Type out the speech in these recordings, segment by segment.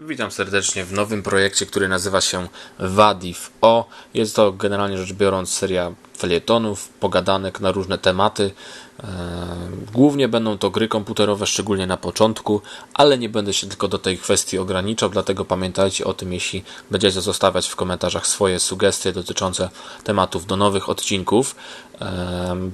Witam serdecznie w nowym projekcie, który nazywa się Wadif O. Jest to generalnie rzecz biorąc seria felietonów, pogadanek na różne tematy. Eee, Głównie będą to gry komputerowe, szczególnie na początku, ale nie będę się tylko do tej kwestii ograniczał, dlatego pamiętajcie o tym, jeśli będziecie zostawiać w komentarzach swoje sugestie dotyczące tematów do nowych odcinków. Eee,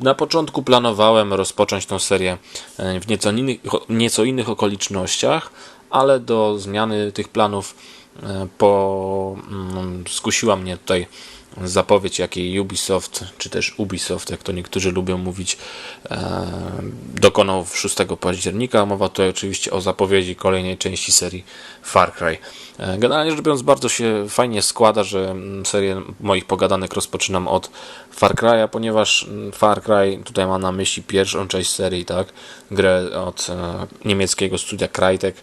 Na początku planowałem rozpocząć tą serię e, w nieco innych, nieco innych okolicznościach, ale do zmiany tych planów e, po, mm, skusiła mnie tutaj zapowiedź, jakiej Ubisoft, czy też Ubisoft, jak to niektórzy lubią mówić, e, dokonał w 6 października. Mowa tutaj oczywiście o zapowiedzi kolejnej części serii Far Cry. E, Generalnie rzecz biorąc, bardzo się fajnie składa, że mm, serię moich pogadanek rozpoczynam od Far Cry'a, ponieważ mm, Far Cry tutaj ma na myśli pierwszą część serii, tak? Grę od e, niemieckiego studia Crytek.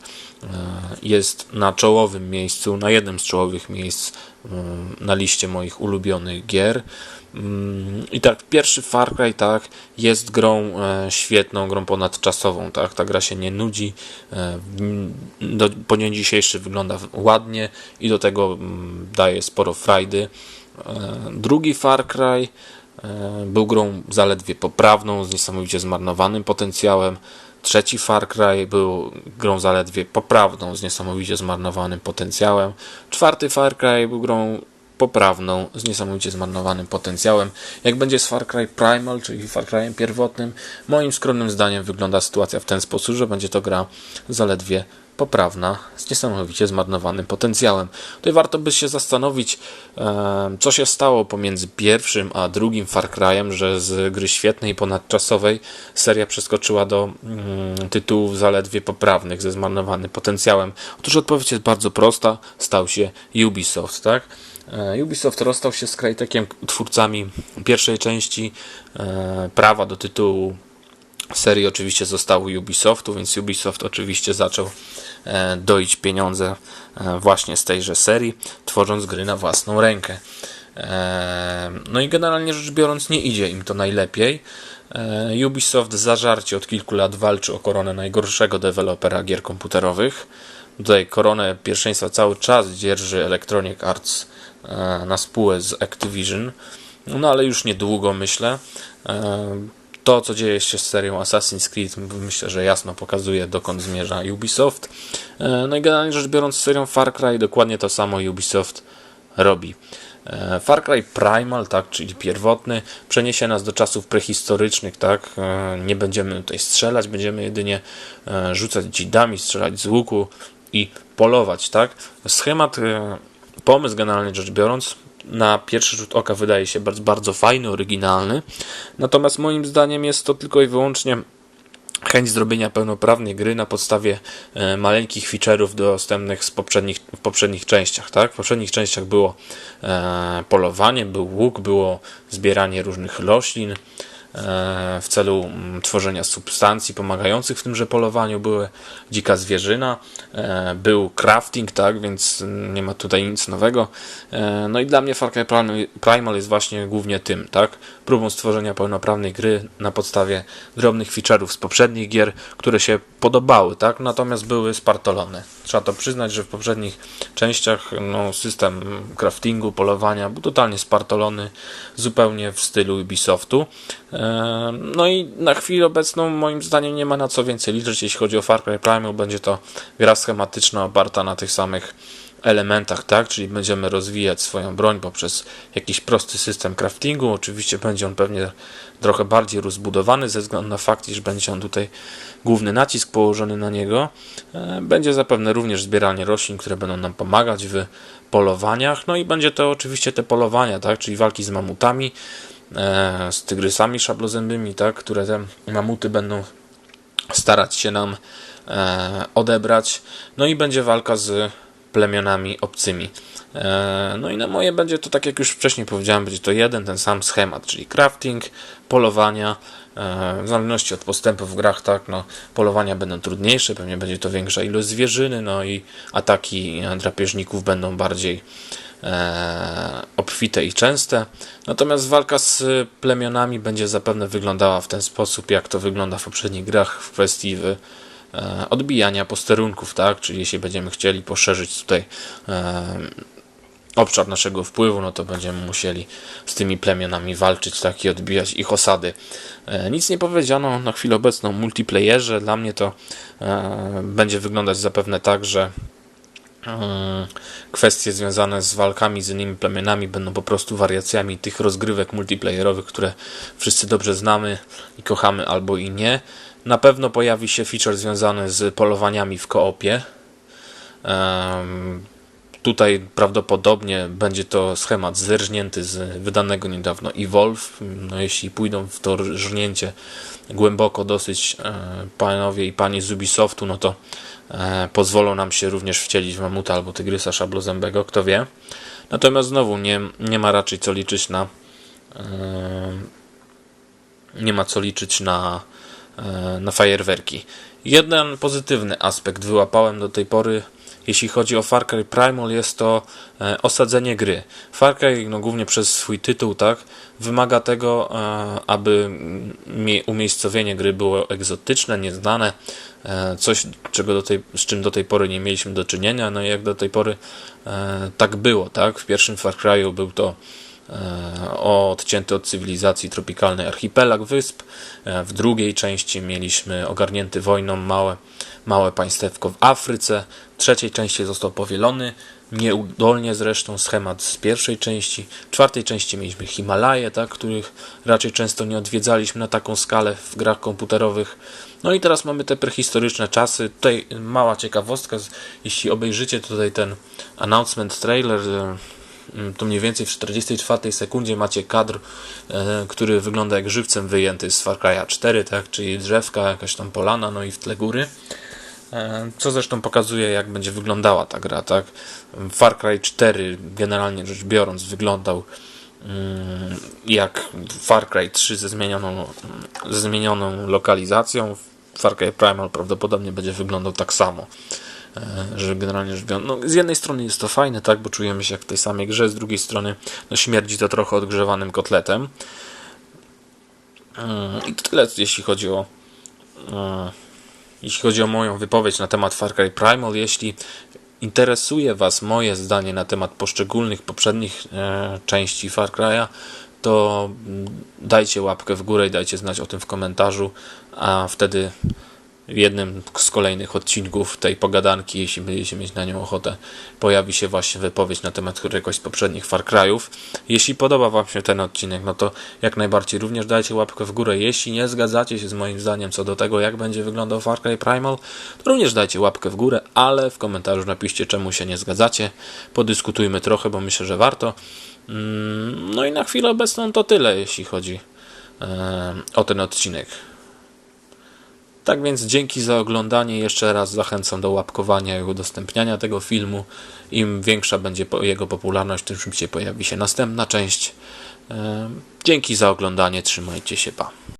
Jest na czołowym miejscu, na jednym z czołowych miejsc e, na liście moich ulubionych gier. Mm, I tak, pierwszy Far Cry, tak, jest grą e, świetną, grą ponadczasową, tak, ta gra się nie nudzi, e, do, po dzień dzisiejszy wygląda ładnie i do tego mm, daje sporo frajdy. E, Drugi Far Cry był grą zaledwie poprawną, z niesamowicie zmarnowanym potencjałem. Trzeci Far Cry był grą zaledwie poprawną, z niesamowicie zmarnowanym potencjałem. Czwarty Far Cry był grą poprawną, z niesamowicie zmarnowanym potencjałem. Jak będzie z Far Cry Primal, czyli Far Cryem pierwotnym, moim skromnym zdaniem wygląda sytuacja w ten sposób, że będzie to gra zaledwie poprawna, z niesamowicie zmarnowanym potencjałem. Tutaj warto by się zastanowić, co się stało pomiędzy pierwszym a drugim Far Cryem, że z gry świetnej, ponadczasowej seria przeskoczyła do mm, tytułów zaledwie poprawnych, ze zmarnowanym potencjałem. Otóż odpowiedź jest bardzo prosta, stał się Ubisoft, tak? E, Ubisoft rozstał się z Crytekiem, twórcami pierwszej części. E, Prawa do tytułu serii oczywiście zostały Ubisoftu, więc Ubisoft oczywiście zaczął e, doić pieniądze e, właśnie z tejże serii, tworząc gry na własną rękę. E, No i generalnie rzecz biorąc, nie idzie im to najlepiej. Ubisoft zażarcie od kilku lat walczy o koronę najgorszego dewelopera gier komputerowych. Tutaj koronę pierwszeństwa cały czas dzierży Electronic Arts na spółę z Activision. No ale już niedługo myślę. To, co dzieje się z serią Assassin's Creed, myślę, że jasno pokazuje, dokąd zmierza Ubisoft. E, No i generalnie rzecz biorąc, z serią Far Cry dokładnie to samo Ubisoft robi. E, Far Cry Primal, tak, czyli pierwotny, przeniesie nas do czasów prehistorycznych, tak. E, Nie będziemy tutaj strzelać, będziemy jedynie rzucać dzidami, strzelać z łuku i polować, tak. Schemat, pomysł generalnie rzecz biorąc, na pierwszy rzut oka wydaje się bardzo, bardzo fajny, oryginalny. Natomiast moim zdaniem jest to tylko i wyłącznie chęć zrobienia pełnoprawnej gry na podstawie e, maleńkich feature'ów dostępnych z poprzednich, w poprzednich częściach. Tak? W poprzednich częściach było e, polowanie, był łuk, było zbieranie różnych roślin w celu mm, tworzenia substancji pomagających w tymże polowaniu. Były dzika zwierzyna, e, był crafting, tak, więc nie ma tutaj nic nowego. E, no i dla mnie Far Cry Primal- jest właśnie głównie tym, tak, próbą stworzenia pełnoprawnej gry na podstawie drobnych feature'ów z poprzednich gier, które się podobały, tak, natomiast były spartolone. Trzeba to przyznać, że w poprzednich częściach no, system craftingu, polowania był totalnie spartolony, zupełnie w stylu Ubisoftu. No i na chwilę obecną moim zdaniem nie ma na co więcej liczyć, jeśli chodzi o Far Cry Primal, będzie to gra schematyczna oparta na tych samych elementach, tak? Czyli będziemy rozwijać swoją broń poprzez jakiś prosty system craftingu. Oczywiście będzie on pewnie trochę bardziej rozbudowany ze względu na fakt, iż będzie on tutaj główny nacisk położony na niego. Będzie zapewne również zbieranie roślin, które będą nam pomagać w polowaniach. No i będzie to oczywiście te polowania, tak? Czyli walki z mamutami, z tygrysami szablozębymi, tak? Które te mamuty będą starać się nam e, odebrać. No i będzie walka z plemionami obcymi. E, no i na moje będzie to, tak jak już wcześniej powiedziałem, będzie to jeden, ten sam schemat, czyli crafting, polowania. E, w zależności od postępu w grach, tak, no, polowania będą trudniejsze, pewnie będzie to większa ilość zwierzyny, no i ataki e, drapieżników będą bardziej e, obfite i częste. Natomiast walka z plemionami będzie zapewne wyglądała w ten sposób, jak to wygląda w poprzednich grach w kwestii e, odbijania posterunków, tak? Czyli jeśli będziemy chcieli poszerzyć tutaj e, obszar naszego wpływu, no to będziemy musieli z tymi plemionami walczyć, tak, i odbijać ich osady. E, Nic nie powiedziano na chwilę obecną o multiplayerze. Dla mnie to e, będzie wyglądać zapewne tak, że kwestie związane z walkami z innymi plemionami będą po prostu wariacjami tych rozgrywek multiplayerowych, które wszyscy dobrze znamy i kochamy albo i nie. Na pewno pojawi się feature związany z polowaniami w koopie. Tutaj prawdopodobnie będzie to schemat zerżnięty z wydanego niedawno Evolve. No, jeśli pójdą w to rżnięcie głęboko dosyć e, panowie i panie z Ubisoftu, no to e, pozwolą nam się również wcielić w mamuta albo tygrysa szablozębego, kto wie. Natomiast znowu nie, nie ma raczej co liczyć na e, nie ma co liczyć na, na fajerwerki. Jeden pozytywny aspekt wyłapałem do tej pory, jeśli chodzi o Far Cry Primal, jest to e, osadzenie gry. Far Cry, no głównie przez swój tytuł, tak, wymaga tego, e, aby mie- umiejscowienie gry było egzotyczne, nieznane, e, coś, czego do tej, z czym do tej pory nie mieliśmy do czynienia, no i jak do tej pory tak było, tak. W pierwszym Far Cry'u był to e, odcięty od cywilizacji tropikalnej archipelag wysp. E, W drugiej części mieliśmy ogarnięty wojną małe, małe państewko w Afryce. W trzeciej części został powielony, nieudolnie zresztą schemat z pierwszej części. W czwartej części mieliśmy Himalaje, tak, których raczej często nie odwiedzaliśmy na taką skalę w grach komputerowych. No i teraz mamy te prehistoryczne czasy. Tutaj mała ciekawostka, jeśli obejrzycie tutaj ten announcement trailer, to mniej więcej w 44 sekundzie macie kadr, e, który wygląda jak żywcem wyjęty z Far Cry'a 4, tak? czyli drzewka, jakaś tam polana, no i w tle góry. E, Co zresztą pokazuje, jak będzie wyglądała ta gra. Tak? Far Cry 4, generalnie rzecz biorąc, wyglądał mm, jak Far Cry 3 ze zmienioną, ze zmienioną lokalizacją. Far Cry Primal prawdopodobnie będzie wyglądał tak samo. E, Że generalnie rzecz biorąc, no, z jednej strony jest to fajne, tak, bo czujemy się jak w tej samej grze, z drugiej strony no, śmierdzi to trochę odgrzewanym kotletem. Mm, I to tyle, jeśli chodzi o e, jeśli chodzi o moją wypowiedź na temat Far Cry Primal. Jeśli interesuje Was moje zdanie na temat poszczególnych poprzednich e, części Far Cry'a, to dajcie łapkę w górę i dajcie znać o tym w komentarzu, a wtedy w jednym z kolejnych odcinków tej pogadanki, jeśli będziecie mieć na nią ochotę, pojawi się właśnie wypowiedź na temat któregoś z poprzednich Far Cry'ów. Jeśli podoba Wam się ten odcinek, no to jak najbardziej również dajcie łapkę w górę. Jeśli nie zgadzacie się z moim zdaniem co do tego, jak będzie wyglądał Far Cry Primal, to również dajcie łapkę w górę, ale w komentarzu napiszcie, czemu się nie zgadzacie. Podyskutujmy trochę, bo myślę, że warto. Mm, No i na chwilę obecną to tyle, jeśli chodzi o ten odcinek. Tak więc dzięki za oglądanie. Jeszcze raz zachęcam do łapkowania i udostępniania tego filmu. Im większa będzie jego popularność, tym szybciej pojawi się następna część. Dzięki za oglądanie. Trzymajcie się. Pa.